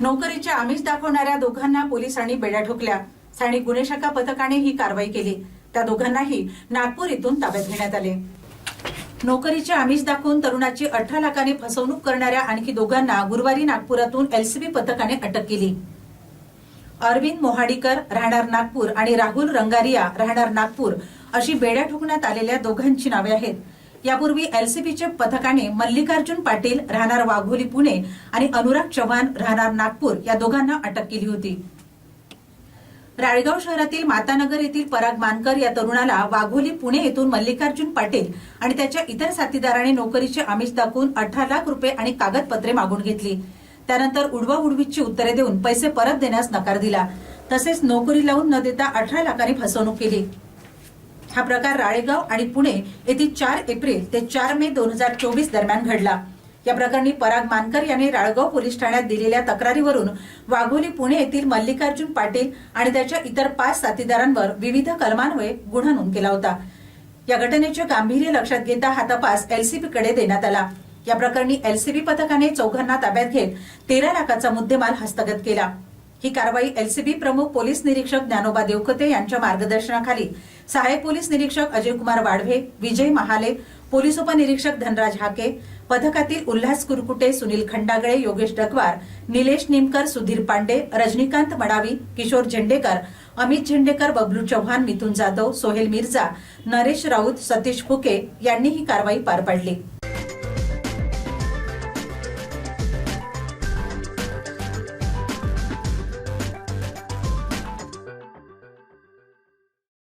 नोकरीचे आमिष दाखवणाऱ्या दोघांना पोलिसांनी बेड्या ठोकल्या. स्थानिक गुन्हे शाखा पथकाने ही कारवाई केली. त्या दोघांनाही नागपूर इथून ताब्यात घेण्यात आले. नोकरीचे आमिष दाखवून तरुणाची अठरा लाखांनी फसवणूक करणाऱ्या आणखी दोघांना गुरुवारी नागपुरातून एलसीबी पथकाने अटक केली. अरविंद मोहाडीकर राहणार नागपूर आणि राहुल रंगारिया राहणार नागपूर अशी बेड्या ठोकण्यात आलेल्या दोघांची नावे आहेत. यापूर्वी एलसीबीचे पथकाने मल्लिकार्जुन पाटील राहणार वाघोली पुणे आणि अनुराग चव्हाण राहणार नागपूर या दोघांना अटक केली होती. राळगाव शहरातील मातानगर येथील पराग मानकर या तरुणाला वाघोली पुणे येथून मल्लिकार्जुन पाटील आणि त्याच्या इतर साथीदाराने नोकरीचे आमिष दाखवून अठरा लाख रुपये आणि कागदपत्रे मागून घेतली. त्यानंतर उडवा उडवीची उत्तरे देऊन पैसे परत देण्यास नकार दिला. तसेच नोकरी लावून न देता अठरा लाखांनी फसवणूक केली. हा प्रकार राळेगाव आणि पुणे येथील चार एप्रिल ते चार मे दोन हजार चोवीस दरम्यान घडला. या प्रकरणी पराग मानकर यांनी राळगाव पोलीस ठाण्यात दिलेल्या तक्रारीवरून वाघोली पुणे येथील मल्लिकार्जुन पाटील आणि त्याच्या इतर पाच साथीदारांवर विविध कलमान्वये गुन्हा नोंद केला होता. या घटनेचे गांभीर्य लक्षात घेता हा तपास एलसीबी कडे देण्यात आला. या प्रकरणी एलसीबी पथकाने चौघांना ताब्यात घेत तेरा लाखाचा मुद्देमाल हस्तगत केला. ही कारवाई एलसीबी प्रमुख पोलीस निरीक्षक ज्ञानोबा देवकते यांच्या मार्गदर्शनाखाली. सहाय्यक पोलीस निरीक्षक अजय कुमार वाढवे विजय महाले पोलीस उपनिरीक्षक धनराज हाके पथकातील उल्हास कुरकुटे सुनील खंडागळे योगेश डगवार निलेश निमकर सुधीर पांडे रजनीकांत मडावी किशोर झेंडेकर अमित झेंडेकर बबलू चव्हाण मिथुन जाधव सोहेल मिर्झा नरेश राऊत सतीश फुके यांनी ही कारवाई पार पाडली.